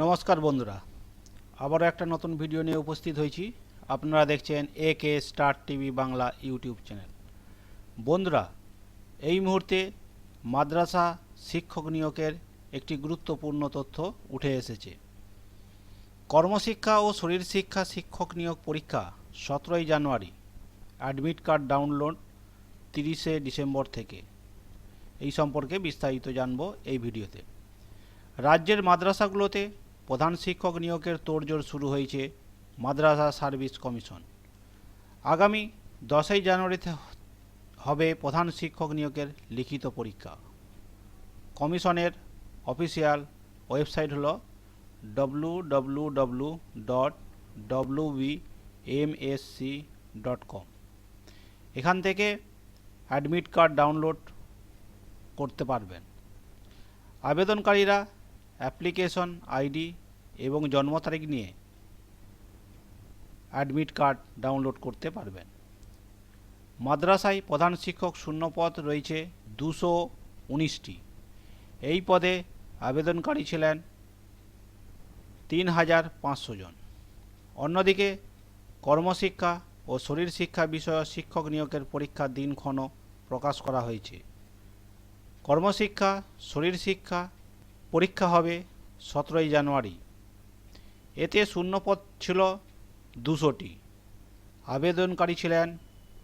নমস্কার বন্ধুরা। আবারও একটা নতুন ভিডিও নিয়ে উপস্থিত হয়েছি। আপনারা দেখছেন A K Star TV Bangla YouTube channel. বন্ধুরা, এই মুহূর্তে মাদ্রাসা শিক্ষক নিয়োগের একটি গুরুত্বপূর্ণ তথ্য উঠে এসেছে। কর্মশিক্ষা ও শরীর শিক্ষা শিক্ষক নিয়োগ পরীক্ষা সতেরোই জানুয়ারি, অ্যাডমিট কার্ড ডাউনলোড তিরিশে ডিসেম্বর থেকে। এই সম্পর্কে বিস্তারিত জানব এই ভিডিওতে। রাজ্যের মাদ্রাসাগুলোতে প্রধান শিক্ষক নিয়োগের তোড়জোড় শুরু হয়েছে মাদ্রাসা সার্ভিস কমিশন। আগামী দশই জানুয়ারিতে হবে প্রধান শিক্ষক নিয়োগের লিখিত পরীক্ষা। কমিশনের অফিসিয়াল ওয়েবসাইট হল W W W dot W B M S C dot com এখান থেকে অ্যাডমিট কার্ড ডাউনলোড করতে পারবেন। আবেদনকারীরা অ্যাপ্লিকেশন আইডি এবং জন্ম তারিখ নিয়ে অ্যাডমিট কার্ড ডাউনলোড করতে পারবেন। মাদ্রাসায় প্রধান শিক্ষক শূন্য পদ রয়েছে দুশো উনিশটি। এই পদে আবেদনকারী ছিলেন তিন হাজার পাঁচশো জন। অন্যদিকে কর্মশিক্ষা ও শরীর শিক্ষা বিষয়ক শিক্ষক নিয়োগের পরীক্ষার দিনক্ষণও প্রকাশ করা হয়েছে। কর্মশিক্ষা, শরীর শিক্ষা পরীক্ষা হবে সতেরোই জানুয়ারি। এতে শূন্যপদ ছিল দুশোটি। আবেদনকারী ছিলেন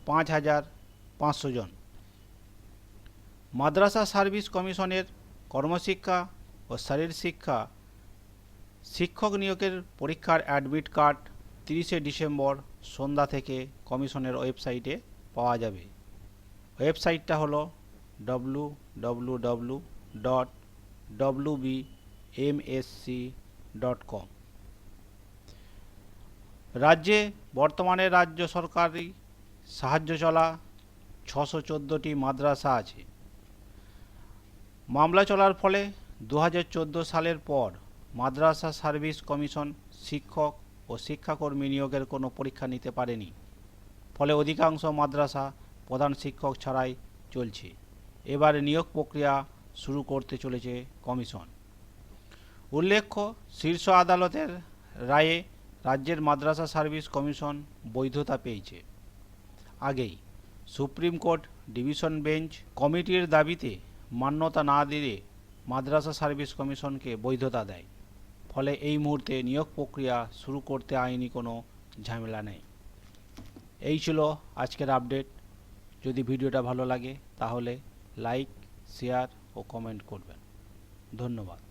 পাঁচ হাজার পাঁচশো জন। মাদ্রাসা সার্ভিস কমিশনের কর্মশিক্ষা ও শারীর শিক্ষা শিক্ষক নিয়োগের পরীক্ষার অ্যাডমিট কার্ড তিরিশে ডিসেম্বর সন্ধ্যা থেকে কমিশনের ওয়েবসাইটে পাওয়া যাবে। ওয়েবসাইটটা হলো W W W dot W B M S C dot com রাজ্যে বর্তমানে রাজ্য সরকারি সাহায্য চলা ছশো চোদ্দোটি মাদ্রাসা আছে। মামলা চলার ফলে দু হাজার চোদ্দ সালের পর মাদ্রাসা সার্ভিস কমিশন শিক্ষক ও শিক্ষাকর্মী নিয়োগের কোনো পরীক্ষা নিতে পারেনি। ফলে অধিকাংশ মাদ্রাসা প্রধান শিক্ষক ছাড়াই চলছে। এবার নিয়োগ প্রক্রিয়া শুরু করতে চলেছে কমিশন। উল্লেখ্য, শীর্ষ আদালতের রায়ে রাজ্যের মাদ্রাসা সার্ভিস কমিশন বৈধতা পেয়েছে। আগেই সুপ্রিম কোর্ট ডিভিশন বেঞ্চ কমিটির দাবিতে মান্যতা না দিলে মাদ্রাসা সার্ভিস কমিশনকে বৈধতা দেয়। ফলে এই মুহূর্তে নিয়োগ প্রক্রিয়া শুরু করতে আইনি কোনো ঝামেলা নেই। এই ছিল আজকের আপডেট। যদি ভিডিওটা ভালো লাগে, তাহলে লাইক, শেয়ার ও কমেন্ট করবেন। ধন্যবাদ।